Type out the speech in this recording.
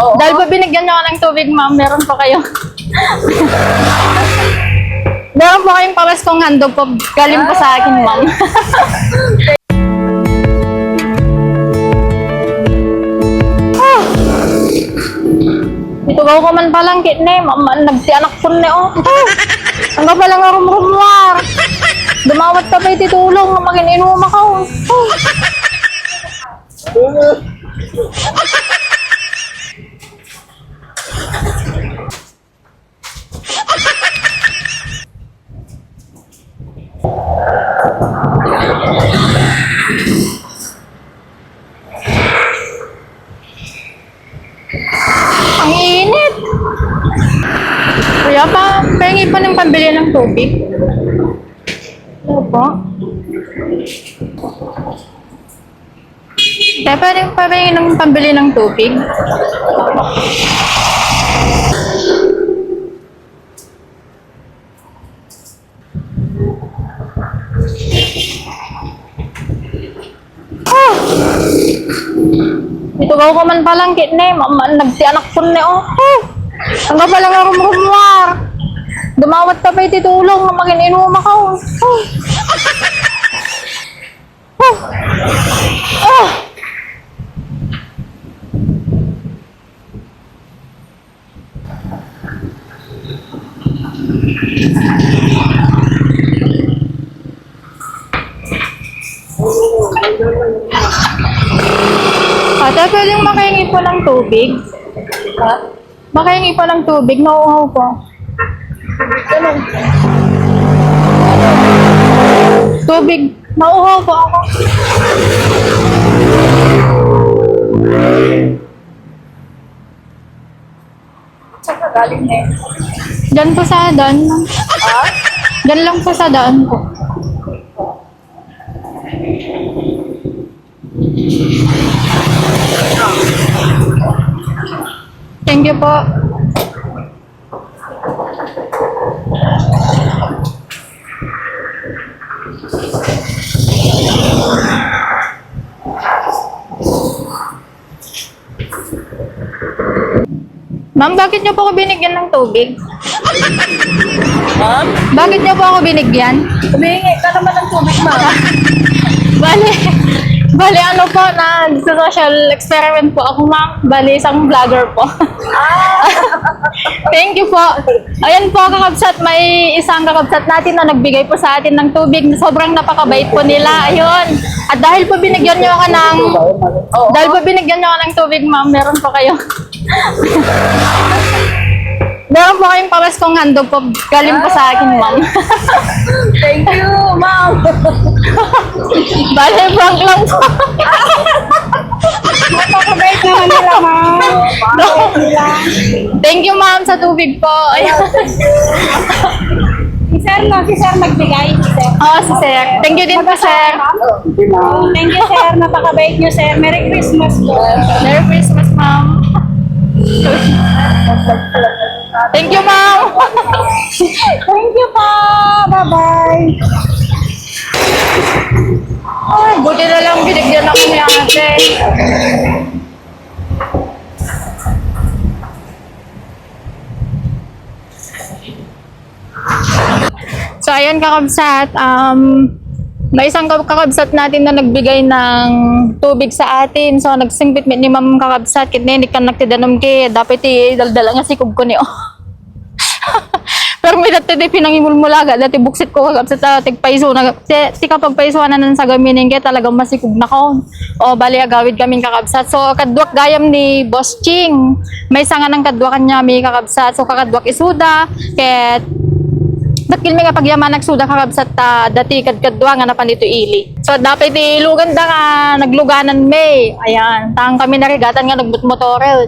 Oo. Dahil po binigyan niyo ako ng tubig, ma'am, meron po kayo. meron po kayong pares kong handog po. Galing po sa akin, ma'am. Ah! Ito ba ko man palang kitne, ma'am, nagtianak po ni oh. Ang ka palang rumrumwar. Dumawat ka pa ititulong, maging inuuma ka oh. Ang init. Kuya pa, pahingi pa ng pambili ng tubig. Ano po? Kaya pwede pa pahingi ng pambili ng tubig. Ah! Ito ba ko man palang kitne, nagtianak po ni oh. Oh! Ang ka palang rumrumwar. Dumawat ka pa ititulong, maging inuuma ka oh. Oh! Oh! Ate, pwedeng makahingi po ng tubig? Ha? Makahingi po ng tubig, nauuhaw po. Ganun. Tubig, nauuhaw po ako. Saan galing na eh? Diyan po sa daan. Ha? Diyan lang po sa daan po. Thank you po. Ma'am, bakit niyo po ako binigyan ng tubig? Ha? Bakit niyo po ako binigyan? Humingi ka naman ng tubig, ma'am. Bale, bale ano po na sa social experiment po ako ma'am. Bale, isang vlogger po. Thank you po. Ayan po kakabsat, may isang kakabsat natin na nagbigay po sa atin ng tubig. Sobrang napakabait po nila. Ayun. At dahil po binigyan niyo ako ng dahil po binigyan niyo ako ng tubig ma'am, meron po kayo. meron po kayong pares kong handog po. Galing po sa akin ma'am. Thank you, ma'am. Bale, prank lang po. Napakabait naman nila, ma'am. Napakabait nila. Thank you ma'am sa tubig po. Ayun. Si sir, no? Si sir nagbigay. Si sir. Oo, si Sir. Thank you din po, Sir. Oh, thank you, sir. Napakabait niyo, sir. Merry Christmas po. Merry Christmas, ma'am. Thank you, ma'am. Thank you po. Bye-bye. Ay, buti na lang binigyan ako ni ate. So, ayan kakabsat. Um, may isang kab- kakabsat natin na nagbigay ng tubig sa atin. So, nagsingpit ni ma'am kakabsat. Kitne, hindi ka nagtidanom ke. Dapat i daldala nga si ko ni oh. Pero may dati di pinangimulmulaga, dati buksit ko kakabsat sa tigpaiso na, ti, ti kapag paiso na nan sa gaminin kaya talagang masikog na ko. O bali agawid kaming kakabsat. So kadwak gayam ni Boss Ching, may sanga ng kadwakan niya may kakabsat. So kakadwak isuda, ket Ba't kilmi nga pagyaman nagsuda kakabsat ta dati kadkadwa nga napan dito ili. So dapat ilugan da nga nagluganan may. Ayan, tang kami narigatan nga nagbut motorel.